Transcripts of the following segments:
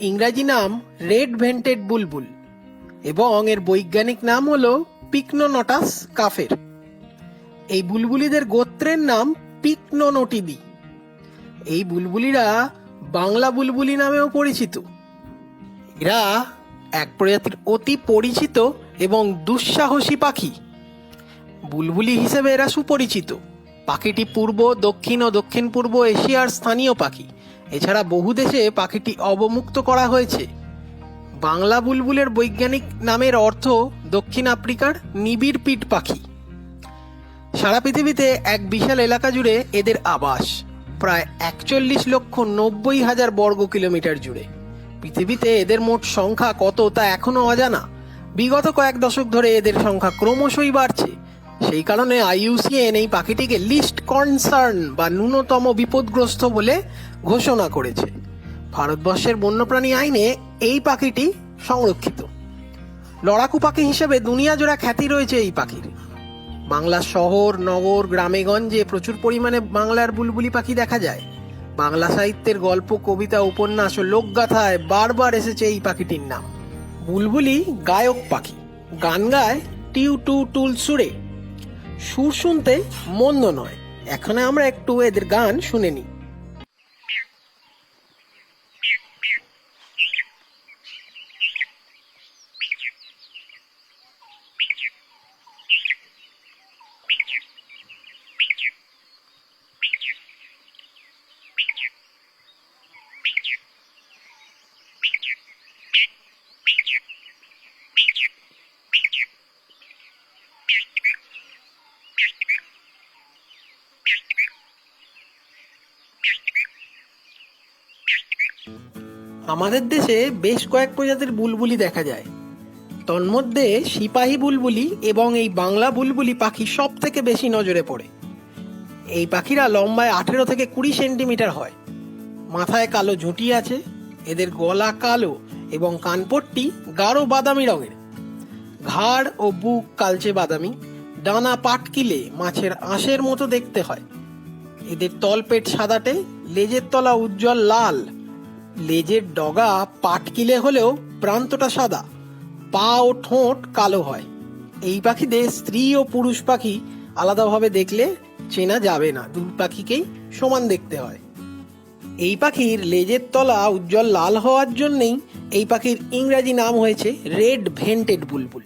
ইংরাজি নাম রেড ভেন্টেড বুলবুল এবং এর বৈজ্ঞানিক নাম হলো পিকনোনটাস কাফের। এই বুলবুলিদের গোত্রের নাম পিকনোনোটিডি এই বুলবুলিরা বাংলা বুলবুলি নামেও পরিচিত। এরা এক প্রজাতির অতি পরিচিত এবং দুঃসাহসী পাখি। বুলবুলি হিসেবে এরা সুপরিচিত। পাখিটি পূর্ব, দক্ষিণ ও দক্ষিণ পূর্ব এশিয়ার স্থানীয় পাখি। এছাড়া বহু দেশে পাখিটি অবমুক্ত করা হয়েছে। বাংলা বুলবুলের বৈজ্ঞানিক নামের অর্থ দক্ষিণ আফ্রিকার নিবিড় পিট পাখি। সারা পৃথিবীতে এক বিশাল এলাকা জুড়ে এদের আবাস, প্রায় একচল্লিশ লক্ষ নব্বই হাজার বর্গ কিলোমিটার জুড়ে। পৃথিবীতে এদের মোট সংখ্যা কত তা এখনও অজানা। বিগত কয়েক দশক ধরে এদের সংখ্যা ক্রমশই বাড়ছে। সেই কারণে আইইউসিএন এই পাখিটিকে লিস্ট কনসার্ন বা ন্যূনতম বিপদগ্রস্ত বলে ঘোষণা করেছে। ভারতবর্ষের বন্যপ্রাণী আইনে এই পাখিটি সংরক্ষিত। লড়াকু পাখি হিসেবে দুনিয়া জোড়া খ্যাতি রয়েছে এই পাখির। বাংলার শহর, নগর গ্রামেগঞ্জে প্রচুর পরিমাণে বাংলার বুলবুলি পাখি দেখা যায়। বাংলা সাহিত্যের গল্প, কবিতা, উপন্যাস ও লোকগাথায় বারবার এসেছে এই পাখিটির নাম। বুলবুলি গায়ক পাখি। গান গায় টিউ টু টুল সুরে সুর শুনতে মন্দ নয়। এখানে আমরা একটু এদের গান শুনে নিই। আমাদের দেশে বেশ কয়েক প্রজাতির বুলবুলি দেখা যায়। তন্মধ্যে সিপাহী বুলবুলি এবং এই বাংলা বুলবুলি পাখি সব থেকে বেশি নজরে পড়ে। এই পাখিরা লম্বায় আঠেরো থেকে কুড়ি সেন্টিমিটার হয়। মাথায় কালো ঝুঁটি আছে, এদের গলা কালো এবং কানপট্টি গাঢ় বাদামি রঙের। ঘাড় ও বুক কালচে বাদামি, ডানা পাটকিলে মাছের আঁশের মতো দেখতে হয়। এদের তলপেট সাদাটে, লেজের তলা উজ্জ্বল লাল। লেজের ডগা পাটকিলে হলেও প্রান্তটা সাদা, পা ও ঠোঁট কালো হয়। এই পাখিদের স্ত্রী ও পুরুষ পাখি আলাদাভাবে দেখলে চেনা যাবে না দু পাখিকেই সমান দেখতে হয়। এই পাখির লেজের তলা উজ্জ্বল লাল হওয়ার জন্যেই এই পাখির ইংরাজি নাম হয়েছে রেড ভেন্টেড বুলবুল।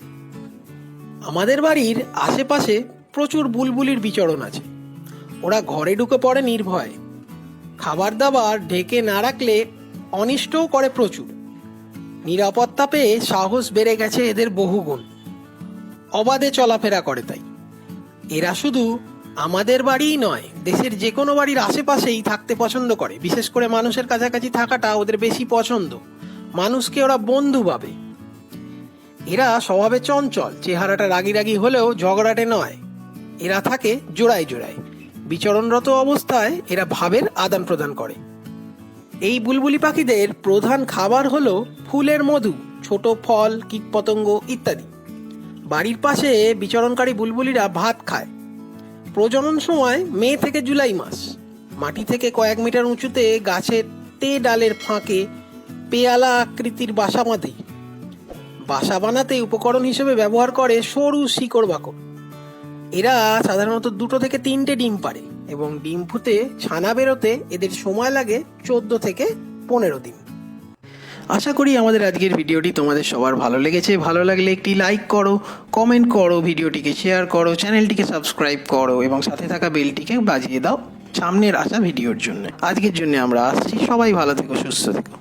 আমাদের বাড়ির আশেপাশে প্রচুর বুলবুলির বিচরণ আছে। ওরা ঘরে ঢুকে পড়ে নির্ভয়। খাবার দাবার ঢেকে না রাখলে অনিষ্টও করে প্রচুর। নিরাপত্তা পেয়ে সাহস বেড়ে গেছে এদের বহুগুণ। অবাধে চলাফেরা করে তাই। এরা শুধু আমাদের বাড়িই নয়, দেশের যে কোনো বাড়ির আশেপাশেই থাকতে পছন্দ করে। বিশেষ করে মানুষের কাছাকাছি থাকাটা ওদের বেশি পছন্দ। মানুষকে ওরা বন্ধু ভাবে। এরা স্বভাবে চঞ্চল, চেহারাটা রাগি রাগি হলেও ঝগড়াটে নয়। এরা থাকে জোড়ায় জোড়ায়। বিচরণরত অবস্থায় এরা ভাবের আদান প্রদান করে। এই বুলবুলি পাখিদের প্রধান খাবার হলো ফুলের মধু, ছোট ফল, কীটপতঙ্গ ইত্যাদি। বাড়ির পাশে বিচরণকারী বুলবুলিরা ভাত খায়। প্রজনন সময় মে থেকে জুলাই মাস। মাটি থেকে কয়েক মিটার উঁচুতে গাছের তে ডালের ফাঁকে পেয়ালা আকৃতির বাসা বাঁধে। বাসা বানাতে উপকরণ হিসেবে ব্যবহার করে সরু শিকড় বাকড়। এরা সাধারণত দুটো থেকে তিনটে ডিম পারে এবং ডিম ফুটে ছানা বেরোতে এদের সময় লাগে চোদ্দ থেকে পনেরো দিন। আশা করি আমাদের আজকের ভিডিওটি তোমাদের সবার ভালো লেগেছে। ভালো লাগলে একটি লাইক করো কমেন্ট করো, ভিডিওটিকে শেয়ার করো, চ্যানেলটিকে সাবস্ক্রাইব করো এবং সাথে থাকা বেলটিকে বাজিয়ে দাও সামনের আসা ভিডিওর জন্য। আজকের জন্য আমরা আসছি। সবাই ভালো থেকো, সুস্থ থেকো।